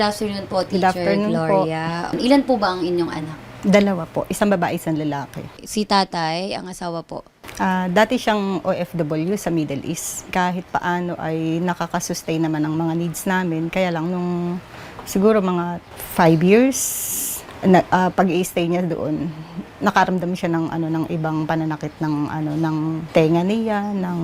Good afternoon po, Good Teacher afternoon po. Gloria. Ilan po ba ang inyong anak? Dalawa po, isang babae, isang lalaki. Si tatay, ang asawa po. Ah, dati siyang OFW sa Middle East. Kahit paano ay nakakasustain naman ang mga needs namin. Kaya lang nung siguro mga five years, na, ah, pag-i-stay niya doon, nakaramdam siya ng ano ng ibang pananakit ng ano ng tenga niya, ng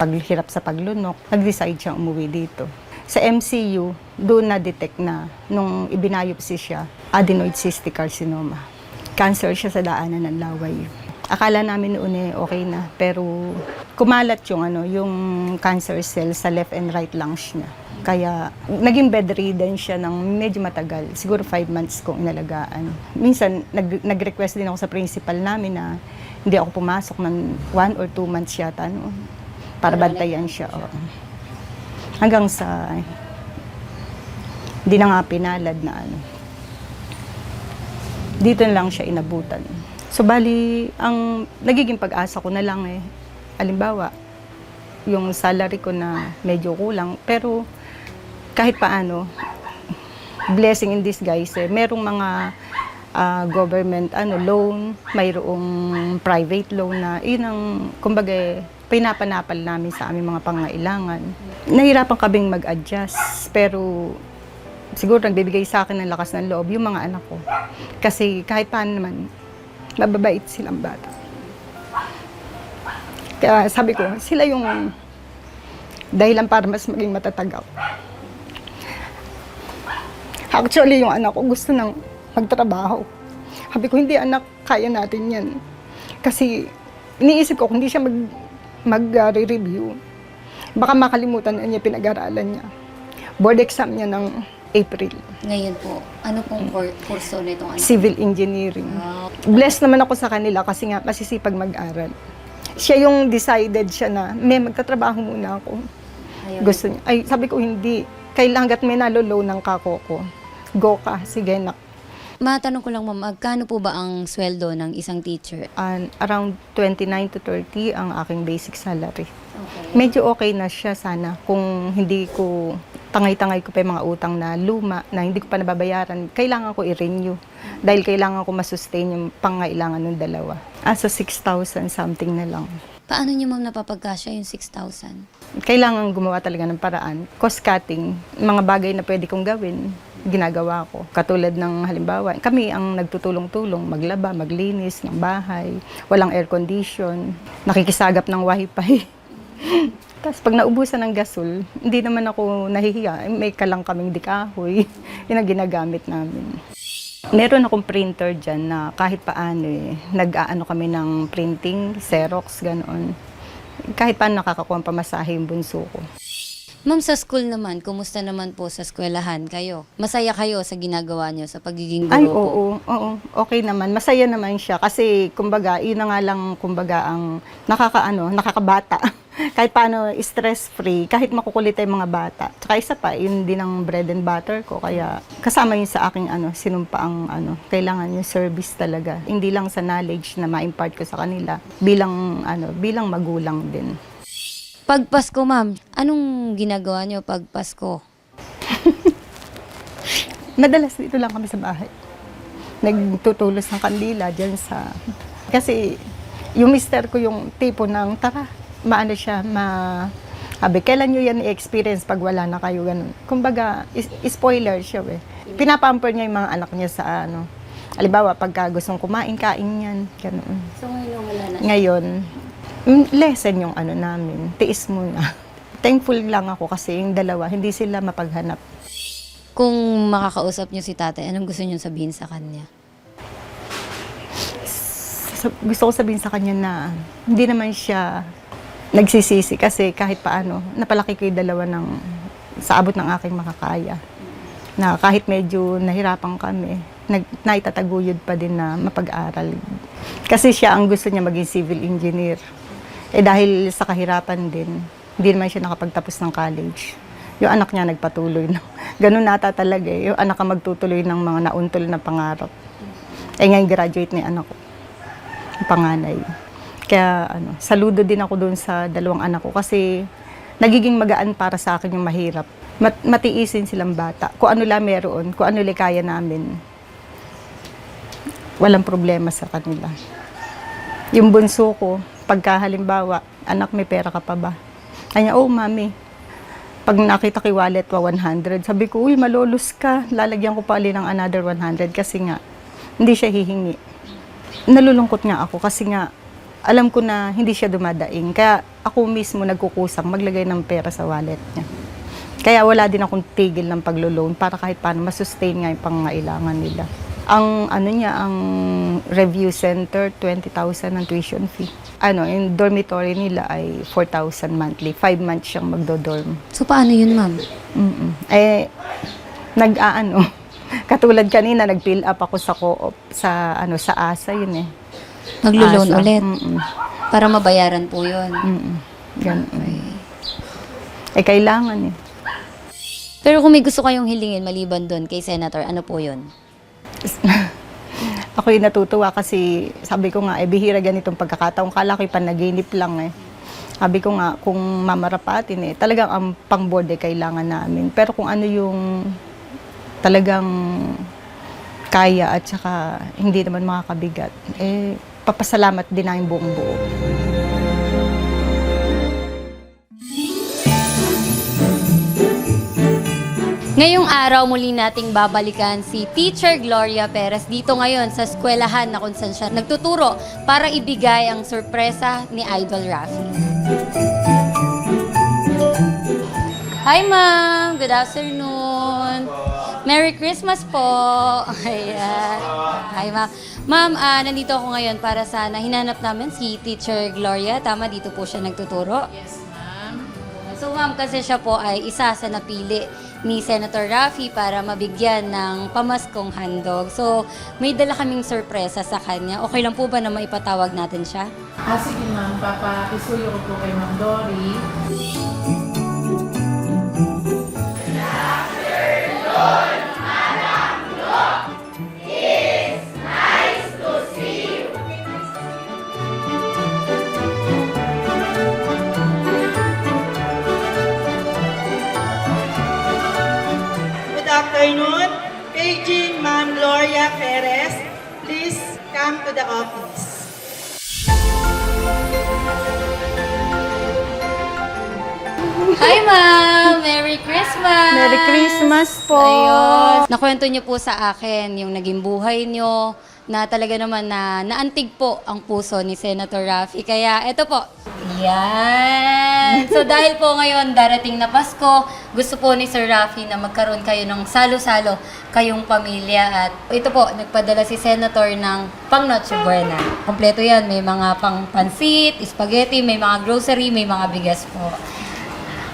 paghirap sa paglunok. Nag-decide siyang umuwi dito. Sa MCU, doon na-detect na nung ibinayopsi siya, adenoid cystic carcinoma. Cancer siya sa daanan ng laway. Akala namin noon eh okay na, pero kumalat yung ano, yung cancer cell sa left and right lungs niya. Kaya naging bedridden siya ng medyo matagal, siguro five months kong inalagaan. Minsan nag, nag-request din ako sa principal namin na hindi ako pumasok ng one or two months yata noon para bantayan siya. oo. Hanggang sa hindi na nga pinalad na ano. Dito na lang siya inabutan. So bali, ang nagiging pag-asa ko na lang eh, alimbawa, yung salary ko na medyo kulang, pero kahit paano, blessing in disguise eh, merong mga ah, government ano loan, mayroong private loan na yun ang kumbaga eh, pinapanapal namin sa aming mga pangailangan. Nahirapan kaming mag-adjust pero siguro nagbibigay sa akin ng lakas ng loob yung mga anak ko. Kasi kahit paano naman, mababait silang bata. Kaya sabi ko, sila yung dahilan para mas maging matatag ako. Actually, yung anak ko gusto nang magtrabaho. Sabi ko, hindi anak, kaya natin yan. Kasi iniisip ko, kung hindi siya mag, mag-review, baka makalimutan na niya pinag-aralan niya. Board exam niya ng April. Ngayon po, ano pong kur- kurso na itong anak? Civil engineering. Wow. Blessed naman ako sa kanila kasi nga masisipag mag-aral. Siya yung decided siya na, may magtatrabaho muna ako. Ayaw Gusto niya. Ay, sabi ko hindi. Kailangan hanggat may nalolo ng kako ko. Go ka, sige nak. Matanong ko lang ma'am, magkano po ba ang sweldo ng isang teacher? And around 29 to 30 ang aking basic salary. Okay. Medyo okay na siya sana kung hindi ko tangay-tangay ko pa yung mga utang na luma na hindi ko pa nababayaran. Kailangan ko i-renew dahil kailangan ko masustain yung pangailangan ng dalawa. Ah, so 6,000 something na lang. Paano niyo ma'am napapagkasya yung 6,000? Kailangan gumawa talaga ng paraan. Cost cutting, mga bagay na pwede kong gawin, ginagawa ko. Katulad ng halimbawa, kami ang nagtutulong-tulong, maglaba, maglinis ng bahay, walang air condition, nakikisagap ng wifi. Tapos pag naubusan ng gasol, hindi naman ako nahihiya. May kalang kaming dikahoy. Yun ang ginagamit namin. Meron akong printer dyan na kahit paano eh, nag-aano kami ng printing, Xerox, ganoon. Kahit paano nakakakuha pamasahe yung bunso ko. Ma'am, sa school naman, kumusta naman po sa eskwelahan kayo? Masaya kayo sa ginagawa niyo sa pagiging guro Ay, po? oo, oo, okay naman. Masaya naman siya kasi kumbaga, yun na nga lang kumbaga ang nakakaano, nakakabata. kahit paano stress-free, kahit makukulit yung mga bata. Tsaka isa pa, yun din ang bread and butter ko. Kaya kasama yun sa aking ano, sinumpa ang ano, kailangan yung service talaga. Hindi lang sa knowledge na ma-impart ko sa kanila bilang ano, bilang magulang din. Pag Pasko, ma'am, anong ginagawa niyo pag Pasko? Madalas dito lang kami sa bahay. Nagtutulos ng kandila dyan sa... Kasi yung mister ko yung tipo ng, tara, maano siya, ma... Sabi, kailan nyo yan i-experience pag wala na kayo, ganun. Kumbaga, is- spoiler siya, eh. Pinapamper niya yung mga anak niya sa ano. Alibawa, pagka gustong kumain, kain yan, ganun. So ngayon wala na. Ngayon, lesson yung ano namin, tiis muna. Thankful lang ako kasi yung dalawa, hindi sila mapaghanap. Kung makakausap niyo si tatay, anong gusto niyo sabihin sa kanya? sa- gusto ko sabihin sa kanya na hindi naman siya nagsisisi kasi kahit paano, napalaki ko yung dalawa ng, sa abot ng aking makakaya. Na kahit medyo nahirapan kami, nag, naitataguyod pa din na mapag-aral. Kasi siya ang gusto niya maging civil engineer. Eh dahil sa kahirapan din, hindi naman siya nakapagtapos ng college. Yung anak niya nagpatuloy. Na, ganun nata talaga eh. Yung anak ka magtutuloy ng mga nauntol na pangarap. Eh ngayon graduate na yung anak ko ang panganay. Kaya ano, saludo din ako doon sa dalawang anak ko kasi nagiging magaan para sa akin yung mahirap. mat- matiisin silang bata. Kung ano lang meron, kung ano lang kaya namin, walang problema sa kanila. Yung bunso ko, pagka halimbawa, anak may pera ka pa ba? Kanya, oh mami, pag nakita kay wallet wa 100, sabi ko, uy, malolos ka. Lalagyan ko pa ulit ng another 100 kasi nga, hindi siya hihingi. Nalulungkot nga ako kasi nga, alam ko na hindi siya dumadaing. Kaya ako mismo nagkukusang maglagay ng pera sa wallet niya. Kaya wala din akong tigil ng paglo-loan para kahit paano masustain nga yung pangangailangan nila. Ang ano niya, ang review center, 20,000 ang tuition fee. Ano, yung dormitory nila ay 4,000 monthly. Five months siyang magdo-dorm. So, paano yun, ma'am? Mm-mm. Eh, nag-aano, katulad kanina, nag-fill up ako sa co-op, sa, ano, sa ASA yun eh. Maglo-loan ASA. ulit. Mm-mm. Para mabayaran po yun. Mm-mm. Ganun. Eh, kailangan eh. Pero kung may gusto kayong hilingin maliban doon kay Senator, ano po yun? Ako yung natutuwa kasi sabi ko nga, eh, bihira ganitong pagkakataon. Kala ko yung panaginip lang eh. Sabi ko nga, kung mamarapatin eh, talagang ang pang-board eh, kailangan namin. Pero kung ano yung talagang kaya at saka hindi naman makakabigat, eh, papasalamat din namin buong buo. Ngayong araw muli nating babalikan si Teacher Gloria Perez dito ngayon sa eskwelahan na kung saan siya nagtuturo para ibigay ang sorpresa ni Idol Rafi. Hi ma'am! Good afternoon! Merry Christmas po! Ayan. Hi ma'am. Ma'am, ah, nandito ako ngayon para sana hinanap namin si Teacher Gloria. Tama, dito po siya nagtuturo? Yes, ma'am. So ma'am, kasi siya po ay isa sa napili ni Senator Rafi para mabigyan ng pamaskong handog. So, may dala kaming sorpresa sa kanya. Okay lang po ba na maipatawag natin siya? Ah, sige ma'am, papakisuyo ko po kay Ma'am Dory. Good the office. Hi ma'am! Christmas! Merry Christmas po! Ayun. Nakwento niyo po sa akin yung naging buhay niyo na talaga naman na naantig po ang puso ni Senator Rafi. Kaya eto po. Yan! So dahil po ngayon darating na Pasko, gusto po ni Sir Rafi na magkaroon kayo ng salo-salo kayong pamilya. At ito po, nagpadala si Senator ng pang Noche Buena. Kompleto yan. May mga pang pansit, spaghetti, may mga grocery, may mga bigas po.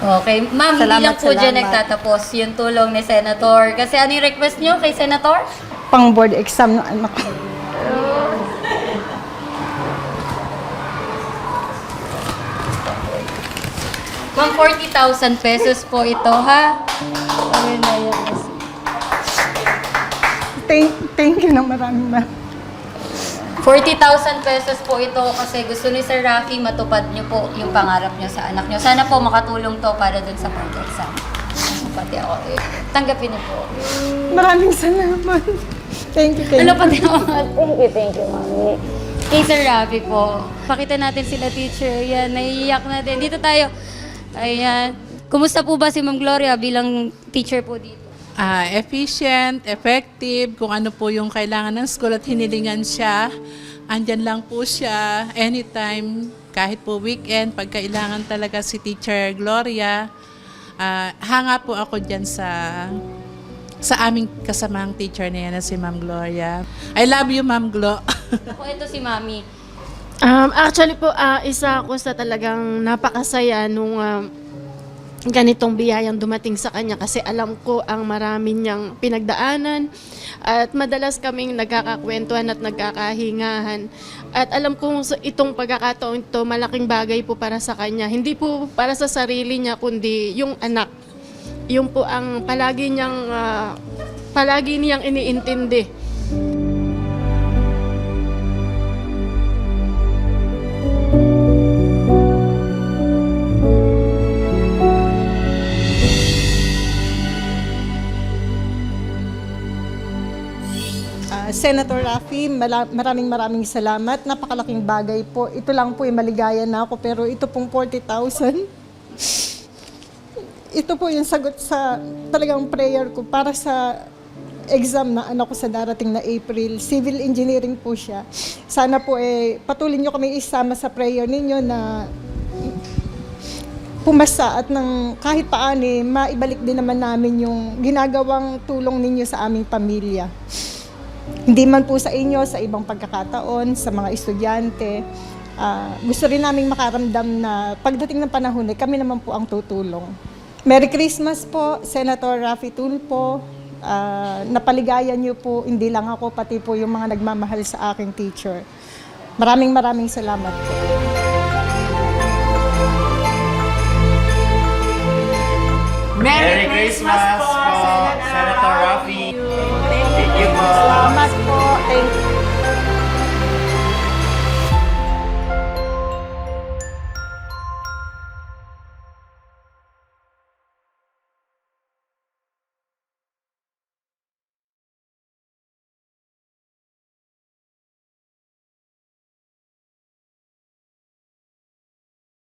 Okay. Ma'am, hindi Salamat, lang po dyan salamat. nagtatapos yung tulong ni Senator. Kasi ano yung request nyo kay Senator? Pang-board exam ng anak ko. Ma'am, 40,000 pesos po ito, ha? Ayun na yun. Thank, thank you ng maraming ma. 40,000 pesos po ito kasi gusto ni Sir Rafi matupad niyo po yung pangarap niyo sa anak niyo. Sana po makatulong to para dun sa pag exam. Pati ako eh. Tanggapin niyo po. Maraming salamat. Thank you, thank Ano you. pa din ako? Thank you, thank you, mami. Kay Sir Rafi po. Pakita natin sila, teacher. Yan, naiiyak na din. Dito tayo. Ayan. Kumusta po ba si Ma'am Gloria bilang teacher po dito? Ah, efficient, effective, kung ano po yung kailangan ng school at hinilingan siya. Andyan lang po siya anytime, kahit po weekend, pag kailangan talaga si Teacher Gloria. Ah, hanga po ako dyan sa sa aming kasamang teacher na yan na si Ma'am Gloria. I love you, Ma'am Glo. Ako, ito si Mami. Um, actually po, ah, isa ako sa talagang napakasaya nung um, ganitong biyayang dumating sa kanya kasi alam ko ang marami niyang pinagdaanan at madalas kaming nagkakakwentuhan at nagkakahingahan. At alam kong itong pagkakataon ito, malaking bagay po para sa kanya. Hindi po para sa sarili niya, kundi yung anak. Yung po ang palagi niyang, ah, palagi niyang iniintindi. Senator Rafi, maraming maraming salamat. Napakalaking bagay po. Ito lang po maligaya na ako, pero ito pong 40,000. ito po yung sagot sa talagang prayer ko para sa exam na anak ko sa darating na April. Civil engineering po siya. Sana po eh, patuloy nyo kami isama sa prayer ninyo na pumasa at ng kahit paano eh, maibalik din naman namin yung ginagawang tulong ninyo sa aming pamilya. Hindi man po sa inyo, sa ibang pagkakataon, sa mga estudyante. Ah, gusto rin naming makaramdam na pagdating ng panahon eh, kami naman po ang tutulong. Merry Christmas po, Senator Rafi Tulfo. Ah, napaligayan niyo po, hindi lang ako, pati po yung mga nagmamahal sa aking teacher. Maraming maraming salamat po. Merry Christmas po! you. Salamat